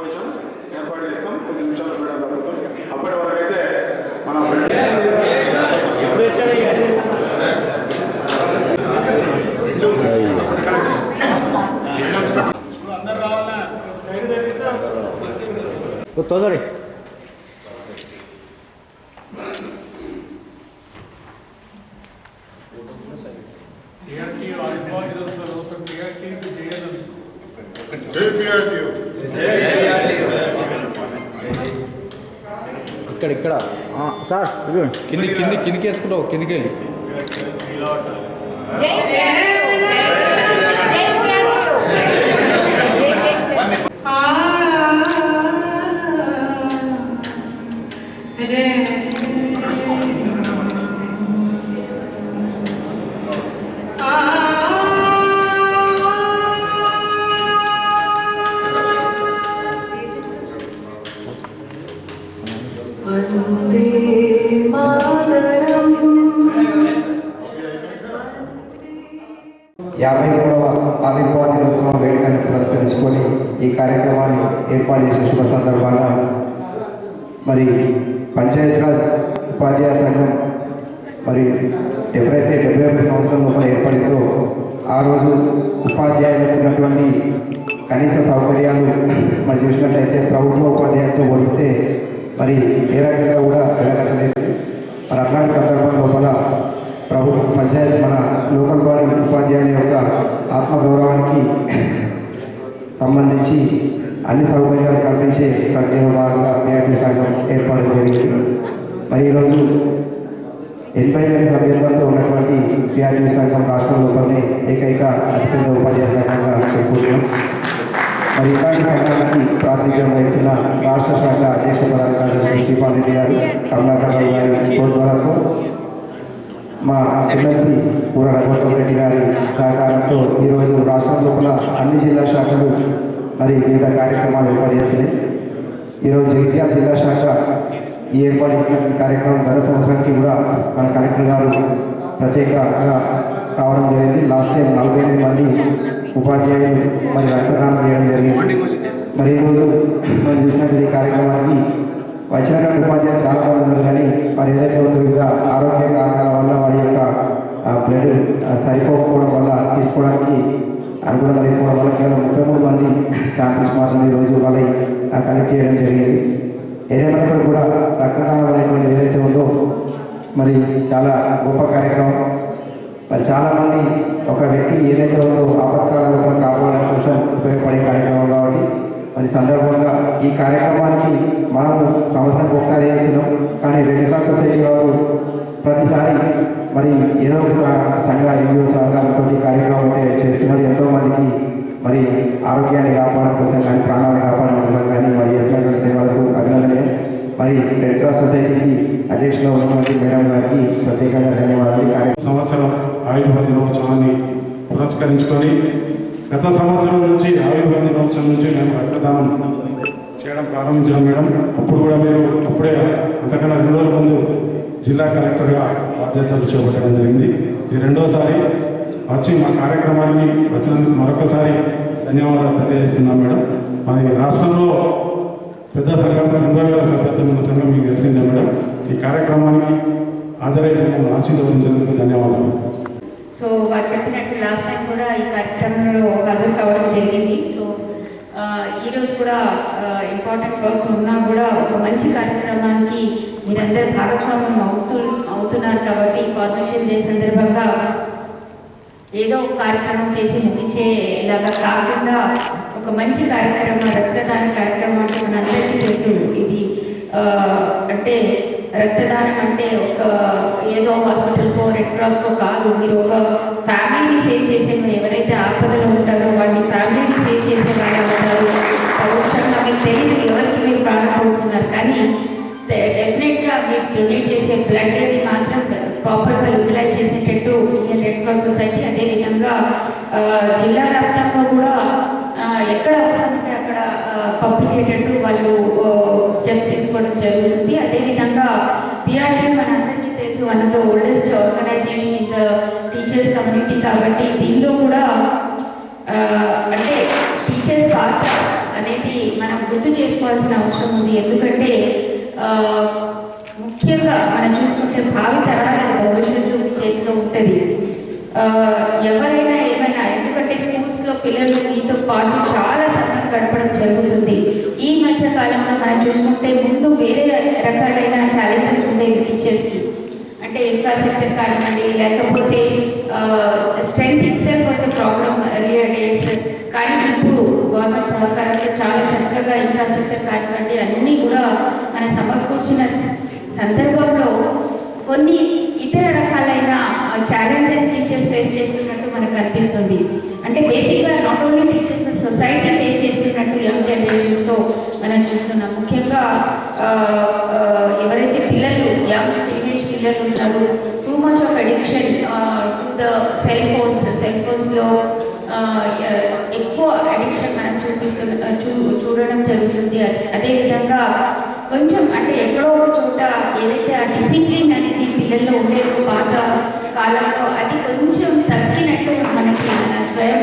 సమావేశం ఏర్పాటు చేస్తాం. కొద్ది నిమిషాలు మేడం తగ్గుతాం అప్పటి వరకు అయితే మన తొందర. ఇక్కడ ఇక్కడ ఆ, సార్. కింది కింది కిందికి వేసుకుంటావు కిందికి వెళ్ళి యాభై మూడవ ఆవిర్భావ దినోత్సవం వేడుకను పురస్కరించుకొని ఈ కార్యక్రమాన్ని ఏర్పాటు చేసిన శుభ సందర్భంగా మరి పంచాయతీరాజ్ ఉపాధ్యాయ సంఘం మరి ఎప్పుడైతే డెబ్బై ఒకటి సంవత్సరం లోపల ఏర్పడిందో ఆ రోజు ఉపాధ్యాయులకు ఉన్నటువంటి కనీస సౌకర్యాలు మరి చూసినట్లయితే ప్రభుత్వ ఉపాధ్యాయులతో పోలిస్తే మరి ఏ రకంగా కూడా వెలగట్టలేదు మరి అట్లాంటి సందర్భం లోపల ప్రభుత్వ పంచాయత్ మన లోకల్ బాడీ ఉపాధ్యాయుల యొక్క ఆత్మగౌరవానికి సంబంధించి అన్ని సౌకర్యాలు కల్పించే ప్రత్యేక భాగంగా పిఆర్టీ సంఘం ఏర్పాటు జరిగింది. మరి ఈరోజు ఎనభై వేల సభ్యత్వంతో ఉన్నటువంటి పిఆర్టీ సంఘం రాష్ట్రం ఏకైక అతిపెద్ద ఉపాధ్యాయ సంఘంగా చెప్పుకుంటున్నాం. మరి ఇలాంటి సంఘానికి ప్రాతినిధ్యం వహిస్తున్న రాష్ట్ర శాఖ అధ్యక్ష ప్రధాన కార్యదర్శి శ్రీపాల్ రెడ్డి గారు కమలాకర్ రావు గారి ప్రోద్బలంతో మా ఎమ్మెల్సీ పూర రఘుత్వం రెడ్డి గారి సహకారంతో ఈరోజు రాష్ట్రం లోపల అన్ని జిల్లా శాఖలు మరి వివిధ కార్యక్రమాలు ఏర్పాటు చేసినాయి ఈరోజు జగిత్యాల జిల్లా శాఖ ఈ ఏర్పాటు చేసిన కార్యక్రమం గత సంవత్సరానికి కూడా మన కలెక్టర్ గారు ప్రత్యేకంగా కావడం జరిగింది. లాస్ట్ టైం నలభై మంది ఉపాధ్యాయులు మరి రక్తదానం చేయడం జరిగింది. మరి ఈరోజు మనం చూసినట్టు ఈ కార్యక్రమానికి వచ్చినటువంటి ఉపాధ్యాయులు చాలా మంది ఉన్నారు కానీ వారు ఏదైతే ఉందో వివిధ ఆరోగ్య కారణాల వల్ల వారి యొక్క ఆ, బ్లడ్ ఆ, సరిపోకపోవడం వల్ల తీసుకోవడానికి అనుకూలంగా లేకపోవడం వల్ల కేవలం ముప్పై మూడు మంది శాంపిల్స్ మాత్రమే ఈరోజు వాళ్ళ కలెక్ట్ చేయడం జరిగింది. ఏదేమైనప్పుడు కూడా రక్తదానం అనేటువంటి ఏదైతే ఉందో మరి చాలా గొప్ప కార్యక్రమం. మరి చాలామంది ఒక వ్యక్తి ఏదైతే ఉందో ఆపత్కాలంలో కాపాడడం కోసం ఉపయోగపడే కార్యక్రమం కాబట్టి మరి సందర్భంగా ఈ కార్యక్రమానికి మనము సంవత్సరానికి ఒకసారి చేస్తున్నాం కానీ రెడ్ క్రాస్ సొసైటీ వారు ప్రతిసారి మరి ఏదో ఒక సంఘ ఎన్జిఓ సహకారంతో ఈ కార్యక్రమం అయితే చేస్తున్నారు. ఎంతోమందికి మరి ఆరోగ్యాన్ని కాపాడడం కోసం కానీ ప్రాణాలను కాపాడడం కోసం కానీ మరి చేసినటువంటి సేవలకు అభినందనే మరి రెడ్ క్రాస్ సొసైటీకి అధ్యక్షులు ఉన్నటువంటి మేడం గారికి ప్రత్యేకంగా సంవత్సరం ఆయుర్వేద దినోత్సవాన్ని పురస్కరించుకొని గత సంవత్సరం నుంచి ఆయుర్వేద దినోత్సవం నుంచి మేము రక్తదానం చేయడం ప్రారంభించాం మేడం. అప్పుడు కూడా మీరు అప్పుడే అంతకన్నా రెండు రోజుల ముందు జిల్లా కలెక్టర్గా బాధ్యతలు చేపట్టడం జరిగింది. ఇది రెండోసారి వచ్చి మా కార్యక్రమానికి వచ్చినందుకు మరొకసారి ధన్యవాదాలు తెలియజేస్తున్నాం మేడం. మరి రాష్ట్రంలో పెద్ద సంఘం ఎనభై వేల సభ్యత్వం సంఘం మీకు తెలిసిందే మేడం. ఈ కార్యక్రమానికి హాజరై మమ్మల్ని ఆశీర్వదించినందుకు ధన్యవాదాలు. సో వారు చెప్పినట్టు లాస్ట్ టైం కూడా ఈ కార్యక్రమంలో హాజరు కావడం జరిగింది. సో ఈరోజు కూడా ఇంపార్టెంట్ వర్క్స్ ఉన్నా కూడా ఒక మంచి కార్యక్రమానికి మీరందరూ భాగస్వామ్యం అవుతూ అవుతున్నారు కాబట్టి ఫాదర్షిప్ డే సందర్భంగా ఏదో ఒక కార్యక్రమం చేసి ముగించేలాగా కాకుండా ఒక మంచి కార్యక్రమం రక్తదాన కార్యక్రమం అంటే మనందరికీ తెలుసు. ఇది అంటే రక్తదానం అంటే ఒక ఏదో హాస్పిటల్కో రెడ్ క్రాస్కో కాదు. మీరు ఒక ఫ్యామిలీని సేవ్ చేసే ఎవరైతే ఆపదలో ఉంటారో వాడిని ఫ్యామిలీని సేవ్ చేసే వాళ్ళు ఉంటారు పరోక్షంగా మీకు తెలియదు ఎవరికి మీరు ప్రాణం పోస్తున్నారు. కానీ డెఫినెట్గా మీరు డొనేట్ చేసే బ్లడ్ అనేది మాత్రం ప్రాపర్గా యూటిలైజ్ చేసేటట్టు ఇండియన్ రెడ్ క్రాస్ సొసైటీ అదేవిధంగా జిల్లా వ్యాప్తంగా కూడా ఎక్కడ అవసరం పంపించేటట్టు వాళ్ళు స్టెప్స్ తీసుకోవడం జరుగుతుంది. అదేవిధంగా పిఆర్టీ మనందరికీ తెలుసు one of the oldest organisation in the teachers community కాబట్టి దీనిలో కూడా అంటే టీచర్స్ పాత్ర అనేది మనం గుర్తు చేసుకోవాల్సిన అవసరం ఉంది. ఎందుకంటే ముఖ్యంగా మనం చూసుకుంటే భావి తరాల భవిష్యత్తు మీ చేతిలో ఉంటుంది. ఎవరైనా ఏమైనా ఎందుకంటే స్కూల్స్లో పిల్లలు మీతో పాటు చాలా జరుగుతుంది. ఈ మధ్య కాలంలో మనం చూసుకుంటే ముందు వేరే రకాలైన ఛాలెంజెస్ ఉండేవి టీచర్స్కి అంటే ఇన్ఫ్రాస్ట్రక్చర్ కానివ్వండి లేకపోతే strength itself was was problem earlier days కానీ ఇప్పుడు గవర్నమెంట్ సహకారంతో చాలా చక్కగా ఇన్ఫ్రాస్ట్రక్చర్ కానివ్వండి అన్నీ కూడా మన సమకూర్చిన సందర్భంలో కొన్ని ఇతర రకాలైన ఛాలెంజెస్ టీచర్స్ ఫేస్ చేస్తున్నట్టు మనకు కనిపిస్తుంది అంటే బేసిక్గా నాట్ ఓన్లీ టీచర్స్ సొసైటీ చేసినట్టు యంగ్ జనరేషన్స్తో మనం చూస్తున్నాం. ముఖ్యంగా ఎవరైతే పిల్లలు యంగ్ టీనేజ్ పిల్లలు ఉంటారో too much of addiction to the cell phones cell ఫోన్స్లో ఎక్కువ అడిక్షన్ మనం చూపిస్తున్న చూ చూడడం జరుగుతుంది. అదే- అదేవిధంగా కొంచెం అంటే ఎక్కడో ఒక చోట ఏదైతే ఆ డిసిప్లిన్ అనేది పిల్లల్లో ఉండేదో పాత కాలంలో అది కొంచెం తగ్గినట్టు మనకి స్వయం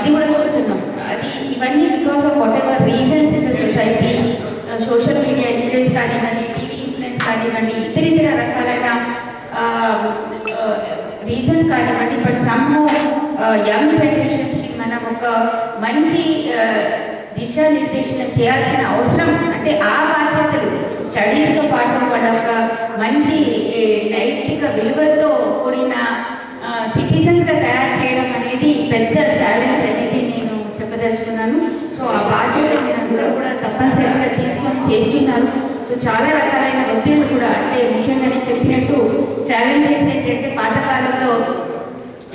ఇది కూడా చూస్తున్నాం. ఇవన్నీ because of whatever reasons in the society social media influence కానివ్వండి టీవీ ఇన్ఫ్లుయెన్స్ కానివ్వండి ఇతర ఇతర రకాలైన um, uh, రీజన్స్ కానివ్వండి బట్ సమ్ యంగ్ జనరేషన్స్కి మనం ఒక మంచి uh, దిశానిర్దేశన చేయాల్సిన అవసరం. అంటే ఆ బాధ్యతలు స్టడీస్తో పాటు వాళ్ళ ఒక మంచి నైతిక విలువలతో కూడిన uh, సిటిజన్స్గా తయారు చేయడం అనేది పెద్ద ఛాలెంజ్ అనేది చెప్పదలుచుకున్నాను సో ఆ బాధ్యత మీరు అందరూ కూడా తప్పనిసరిగా తీసుకొని చేస్తున్నారు. సో చాలా రకాలైన ఒత్తిళ్ళు కూడా అంటే ముఖ్యంగా నేను చెప్పినట్టు ఛాలెంజెస్ ఏంటంటే పాతకాలంలో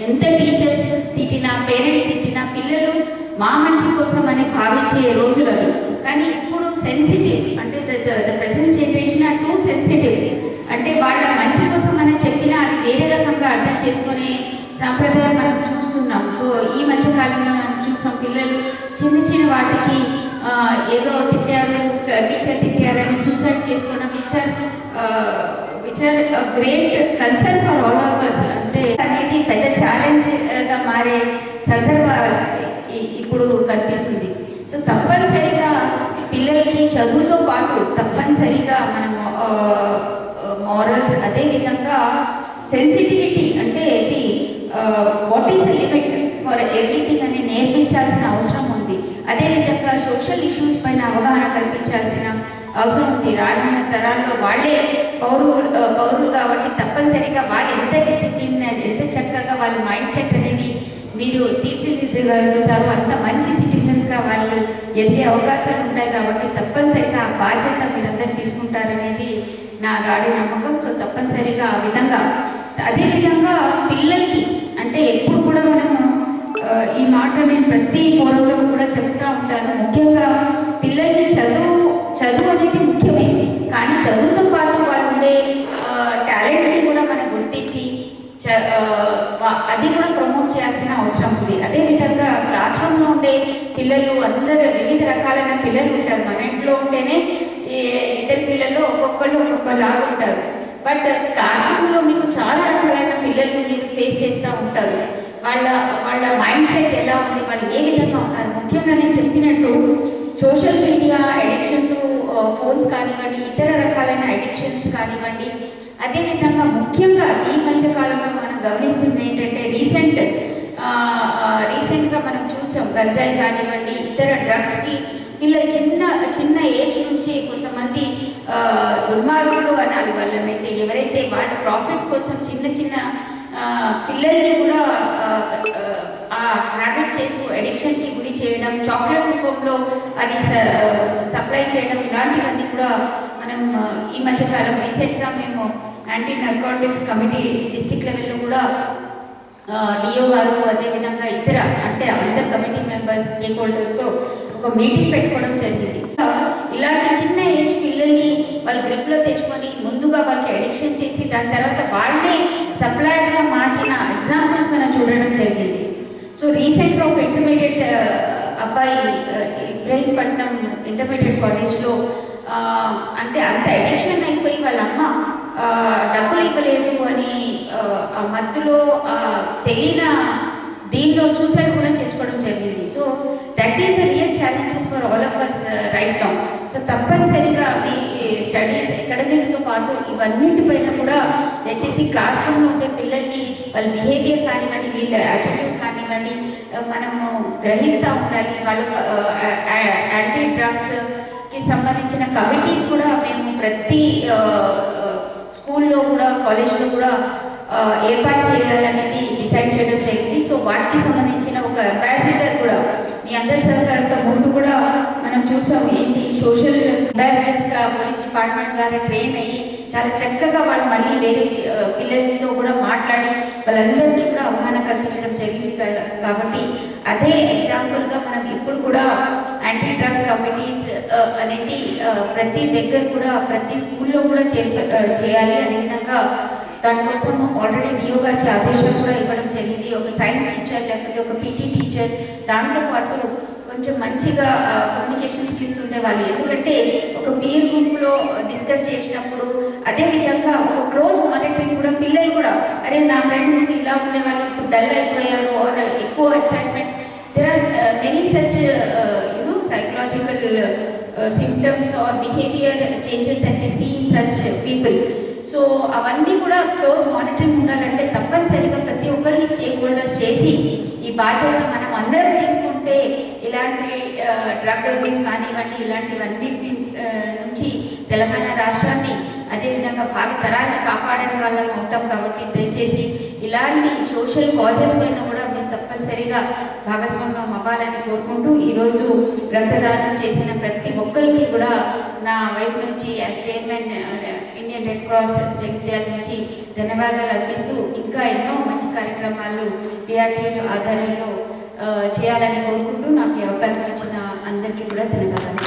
ఎంత టీచర్స్ తిట్టినా పేరెంట్స్ తిట్టినా పిల్లలు మా మంచి కోసం అని భావించే రోజులు అవి. కానీ ఇప్పుడు సెన్సిటివ్ అంటే the present generation are too sensitive అంటే వాళ్ళ మంచి కోసం అని చెప్పినా అది వేరే రకంగా అర్థం చేసుకునే సాంప్రదాయం మనం చూస్తున్నాం. సో ఈ మధ్యకాలంలో చూసాం పిల్లలు చిన్న చిన్న వాటికి ఏదో తిట్టారు టీచర్ తిట్టారని సూసైడ్ చేసుకోవడం teacher which are great concern for all of us అంటే అనేది పెద్ద ఛాలెంజ్గా మారే సందర్భాలు ఇప్పుడు కనిపిస్తుంది. సో తప్పనిసరిగా పిల్లలకి చదువుతో పాటు తప్పనిసరిగా మనం మారల్స్ అదేవిధంగా సెన్సిటివిటీ అంటే see what is the limit for everything అని నేర్పించాల్సిన అవసరం ఉంది. అదేవిధంగా సోషల్ ఇష్యూస్ పైన అవగాహన కల్పించాల్సిన అవసరం ఉంది. రానున్న తరాల్లో వాళ్ళే పౌరు పౌరులు కాబట్టి తప్పనిసరిగా వాళ్ళు ఎంత డిసిప్లిన్ ఎంత చక్కగా వాళ్ళ మైండ్ సెట్ అనేది మీరు తీర్చిదిద్దగలుగుతారు అంత మంచి సిటిజన్స్గా వాళ్ళు ఎదిగే అవకాశాలు ఉంటాయి కాబట్టి తప్పనిసరిగా ఆ బాధ్యత మీరందరూ తీసుకుంటారనేది నా గాడి నమ్మకం. సో తప్పనిసరిగా ఆ విధంగా అదేవిధంగా పిల్లలకి అంటే ఎప్పుడు కూడా మనము ఈ మాట నేను ప్రతి ఫోరంలో కూడా చెప్తా ఉంటాను. ముఖ్యంగా పిల్లల్ని చదువు చదువు అనేది ముఖ్యమే. కానీ చదువుతో పాటు వాళ్ళు ఉండే టాలెంట్ని కూడా మనం గుర్తించి చ- అది కూడా ప్రమోట్ చేయాల్సిన అవసరం ఉంది. అదేవిధంగా క్లాస్ రూమ్లో ఉండే పిల్లలు అందరూ వివిధ రకాలైన పిల్లలు ఉంటారు. మన ఇంట్లో ఉంటేనే ఇద్దరు పిల్లలు ఒక్కొక్కళ్ళు ఒక్కొక్కలాగా ఉంటారు. బట్ క్లాస్ రూమ్లో మీకు చాలా రకాలైన పిల్లలు మీరు ఫేస్ చేస్తూ ఉంటారు వాళ్ళ వాళ్ళ మైండ్ సెట్ ఎలా ఉంది వాళ్ళు ఏ విధంగా ఉన్నారు? ముఖ్యంగా నేను చెప్పినట్టు social media addiction to phones కానివ్వండి ఇతర రకాలైన అడిక్షన్స్ కానివ్వండి అదేవిధంగా ముఖ్యంగా ఈ మధ్య కాలంలో మనం గమనిస్తుంది ఏంటంటే రీసెంట్ రీసెంట్గా మనం చూసాం గంజాయి కానివ్వండి ఇతర డ్రగ్స్కి పిల్లలు చిన్న చిన్న ఏజ్ నుంచి కొంతమంది దుర్మార్గులు అనాలి వాళ్ళనైతే. ఎవరైతే వాళ్ళ ప్రాఫిట్ కోసం చిన్న చిన్న పిల్లల్ని కూడా ఆ, హ్యాబిట్ చేస్తూ అడిక్షన్కి గురి చేయడం చాక్లెట్ రూపంలో అది సప్లై చేయడం ఇలాంటివన్నీ కూడా మనం ఈ మధ్యకాలం రీసెంట్గా మేము యాంటీ నర్కాటిక్స్ కమిటీ డిస్టిక్ లెవెల్లో కూడా డిఓ గారు అదేవిధంగా ఇతర అంటే అందరు కమిటీ మెంబర్స్ స్టేక్ హోల్డర్స్తో ఒక మీటింగ్ పెట్టుకోవడం జరిగింది. ఇలాంటి చిన్న ఏజ్ వాళ్ళు గ్రిప్లో తెచ్చుకొని ముందుగా వాళ్ళకి అడిక్షన్ చేసి దాని తర్వాత వాళ్ళే సప్లయర్స్గా మార్చిన ఎగ్జాంపుల్స్ మనం చూడడం జరిగింది. సో రీసెంట్గా ఒక ఇంటర్మీడియట్ uh, అబ్బాయి uh, ఇబ్రహీంపట్నం ఇంటర్మీడియట్ కాలేజ్లో uh, అంటే అంత అడిక్షన్ అయిపోయి వాళ్ళ అమ్మ డబ్బులు ఇవ్వలేదు అని ఆ, మత్తులో తెలియన దీనిలో సూసైడ్ కూడా చేసుకోవడం జరిగింది. So that is the real challenges for all of us right now so తప్పనిసరిగా మీ స్టడీస్ అకాడమిక్స్తో పాటు ఇవన్నిటిపైన కూడా దయచేసి క్లాస్ రూమ్లో ఉండే పిల్లల్ని వాళ్ళ బిహేవియర్ కానివ్వండి వీళ్ళ యాటిట్యూడ్ కానివ్వండి మనము గ్రహిస్తూ ఉండాలి. వాళ్ళు యాంటీ డ్రగ్స్కి సంబంధించిన కమిటీస్ కూడా మేము ప్రతి స్కూల్లో కూడా కాలేజ్లో కూడా ఏర్పాటు చేయాలనేది డిసైడ్ చేయడం జరిగింది. సో వాటికి సంబంధించిన ఒక అంబాసిడర్ కూడా మీ అందరి సహకారంతో ముందు కూడా మనం చూసాం ఏంటి సోషల్ అంబాసిడర్స్గా పోలీస్ డిపార్ట్మెంట్ ద్వారా ట్రైన్ అయ్యి చాలా చక్కగా వాళ్ళు మళ్ళీ వేరే పిల్లలతో కూడా మాట్లాడి వాళ్ళందరికీ కూడా అవగాహన కల్పించడం జరిగింది కాబట్టి అదే ఎగ్జాంపుల్గా మనం ఇప్పుడు కూడా యాంటీ డ్రగ్ కమిటీస్ అనేది ప్రతి దగ్గర కూడా ప్రతి స్కూల్లో కూడా చేయాలి. అనే విధంగా దానికోసం ఆల్రెడీ డిఓ గారికి ఆదేశం కూడా ఇవ్వడం జరిగింది. ఒక సైన్స్ టీచర్ లేకపోతే ఒక పీటీ టీచర్ దాంతో పాటు కొంచెం మంచిగా కమ్యూనికేషన్ స్కిల్స్ ఉండేవాళ్ళు. ఎందుకంటే ఒక పీర్ గ్రూప్లో డిస్కస్ చేసినప్పుడు అదేవిధంగా ఒక క్లోజ్ మానిటరింగ్ కూడా పిల్లలు కూడా అరే నా ఫ్రెండ్ ముందు ఇలా ఉండేవాళ్ళు ఇప్పుడు డల్ అయిపోయారు ఆర్ ఎక్కువ excitement there are many such you know psychological symptoms or behaviour changes that we seen such people so అవన్నీ కూడా క్లోజ్ మానిటరింగ్ ఉండాలంటే తప్పనిసరిగా ప్రతి ఒక్కరిని స్టేక్ హోల్డర్స్ చేసి ఈ బాధ్యత మనం అందరం తీసుకుంటే ఇలాంటి డ్రగ్ అబ్యూస్ కానివ్వండి ఇలాంటివన్నిటి నుంచి తెలంగాణ రాష్ట్రాన్ని అదేవిధంగా భావి తరాన్ని కాపాడని వాళ్ళం అవుతాం కాబట్టి దయచేసి ఇలాంటి సోషల్ కాజెస్ పైన కూడా మీరు తప్పనిసరిగా భాగస్వామ్యం అవ్వాలని కోరుకుంటూ ఈరోజు రక్తదానం చేసిన ప్రతి ఒక్కరికి కూడా నా వైపు నుంచి as chairman Indian Red Cross Jagtial నుంచి ధన్యవాదాలు అర్పిస్తూ ఇంకా ఎన్నో మంచి కార్యక్రమాలు పిఆర్టీలు ఆధ్వర్యంలో చేయాలని కోరుకుంటూ నాకు ఈ అవకాశం ఇచ్చిన అందరికీ కూడా ధన్యవాదాలు.